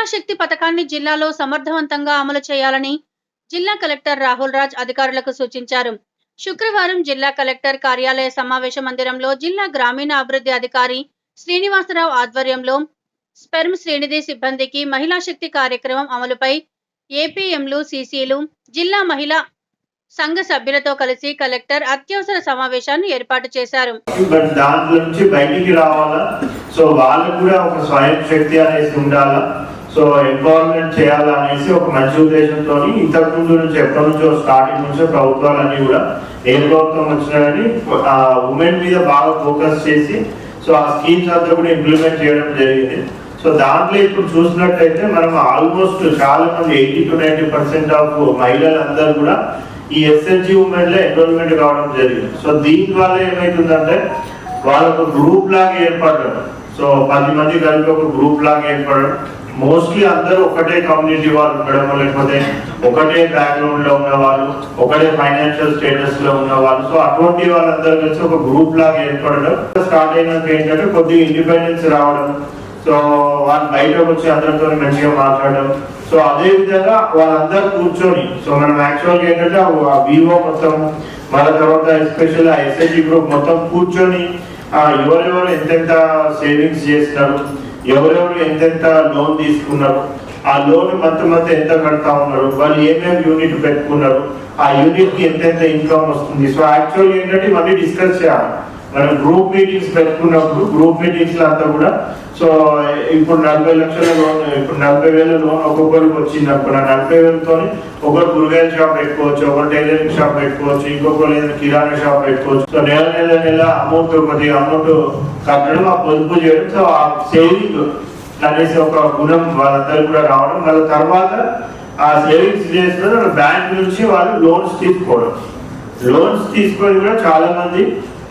మహిళా శక్తి పథకాన్ని జిల్లాలో సమర్థవంతంగా అమలు చేయాలని జిల్లా కలెక్టర్ రాహుల్ రాజ్ అధికారులకు సూచించారు. శుక్రవారం జిల్లా కలెక్టర్ కార్యాలయ సమావేశ మందిరంలో జిల్లా గ్రామీణ అభివృద్ధి అధికారి శ్రీనివాసరావు ఆధ్వర్యంలో స్పెర్మ్ శ్రేణిధి సిబ్బందికి మహిళా శక్తి కార్యక్రమం అమలుపై ఏపీఎంలు సీసీలు జిల్లా మహిళా సంఘ సభ్యులతో కలిసి కలెక్టర్ అత్యవసర సమావేశాన్ని ఏర్పాటు చేశారు. దాంట్లో నుంచి బయటికి రావాలా? సో వాళ్ళకు కూడా ఒక స్వయం శక్తి అనేసి ఉండాలా? సో ఎంపవర్మెంట్ చేయాలనేసి ఒక మంచి ఉద్దేశంతో ఇంతకు ముందు నుంచి ఎప్పటి నుంచో స్టార్టింగ్ నుంచో ప్రభుత్వాలన్నీ కూడా ఏ ప్రభుత్వం వచ్చినా కానీ ఉమెన్ మీద బాగా ఫోకస్ చేసి సో ఆ స్కీమ్స్ అంతా కూడా ఇంప్లిమెంట్ చేయడం జరిగింది. సో దాంట్లో ఇప్పుడు చూసినట్టయితే మనం ఆల్మోస్ట్ చాలా మంది eighty to ninety percent of మహిళలందరూ కూడా ఈ ఎస్ఎల్జి ఉమెన్లో ఎన్రోల్మెంట్ కావడం జరిగింది. సో దీని వల్ల ఏమైతుందంటే వాళ్ళకు గ్రూప్ లాగా ఏర్పడడం. సో పది మంది కలిపి ఒక గ్రూప్ లాగా ఏర్పడడం. మోస్ట్లీ అందరూ ఒకటే కమ్యూనిటీ వాళ్ళు ఉండడం లేకపోతే ఒకటే బ్యాక్గ్రౌండ్లో ఉన్న వాళ్ళు ఒకటే ఫైనాన్షియల్ స్టేటస్లో ఉన్న వాళ్ళు సో అటువంటి వాళ్ళందరూ కలిసి ఒక గ్రూప్ లాగా ఏర్పడడం స్టార్ట్ అయినాక ఏంటంటే కొద్దిగా ఇండిపెండెన్స్ రావడం. సో వాళ్ళు బయటకు వచ్చి అందరితో మంచిగా మాట్లాడడం. సో అదే విధంగా వాళ్ళందరూ కూర్చొని సో మనం యాక్చువల్గా ఏంటంటే ఆ వివో మొత్తం మన తర్వాత ఎస్పెషల్ ఆ ఎస్ఐజి గ్రూప్ మొత్తం కూర్చొని ఆ ఎవరెవరు ఎంతెంత సేవింగ్స్ చేస్తున్నారు ఎవరెవరు ఎంతెంత లోన్ తీసుకున్నారు ఆ లోన్ మంత్ మంత్ ఎంత కడతా ఉన్నారు వాళ్ళు ఏమేమి యూనిట్ పెట్టుకున్నారు ఆ యూనిట్కి ఎంతెంత ఇన్కమ్ వస్తుంది. సో యాక్చువల్ ఏంటంటే మళ్ళీ డిస్కస్ చేయాలి. మనం గ్రూప్ మీటింగ్స్ పెట్టుకున్నప్పుడు గ్రూప్ మీటింగ్స్లో అంతా కూడా సో ఇప్పుడు నలభై లక్షల లోన్ ఇప్పుడు నలభై వేల లోన్ ఒక్కొక్కరికి వచ్చింది అనుకున్న నలభై వేలతో ఒకరు కూరగాయల షాప్ పెట్టుకోవచ్చు ఒకరు టైలరింగ్ షాప్ పెట్టుకోవచ్చు ఇంకొకరు ఏదైనా కిరాణా షాప్ పెట్టుకోవచ్చు. సో నెల నెల నెల అమౌంట్ కొద్దిగా అమౌంట్ కట్టడం ఆ పొదుపు చేయడం సో ఆ సేవింగ్ అనేసి ఒక గుణం వాళ్ళందరూ కూడా రావడం వాళ్ళ తర్వాత ఆ సేవింగ్స్ చేసిన బ్యాంక్ నుంచి వాళ్ళు లోన్స్ తీసుకోవడం. లోన్స్ తీసుకొని కూడా చాలా మంది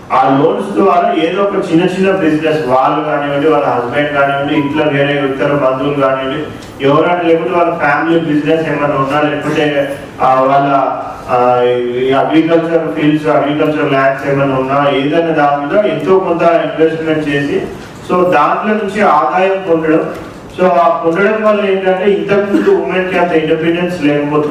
ఆ లోన్స్ ద్వారా ఏదో ఒక చిన్న చిన్న బిజినెస్ వాళ్ళు కానివ్వండి వాళ్ళ హస్బెండ్ కానివ్వండి ఇంట్లో వేరే ఇతర బంధువులు కానివ్వండి ఎవరైనా లేకపోతే వాళ్ళ ఫ్యామిలీ బిజినెస్ ఏమైనా ఉన్నా లేకపోతే వాళ్ళ అగ్రికల్చర్ ఫీల్డ్స్ అగ్రికల్చర్ ల్యాండ్స్ ఏమైనా ఉన్నా ఏదైనా దాని మీద ఎంతో కొంత ఇన్వెస్ట్మెంట్ చేసి సో దాంట్లో నుంచి ఆదాయం పొందడం. సో ఆ పొందడం వల్ల ఏంటంటే ఇంతకుముందు ఉమెన్కి అంత ఇండిపెండెన్స్ లేకపోతుంది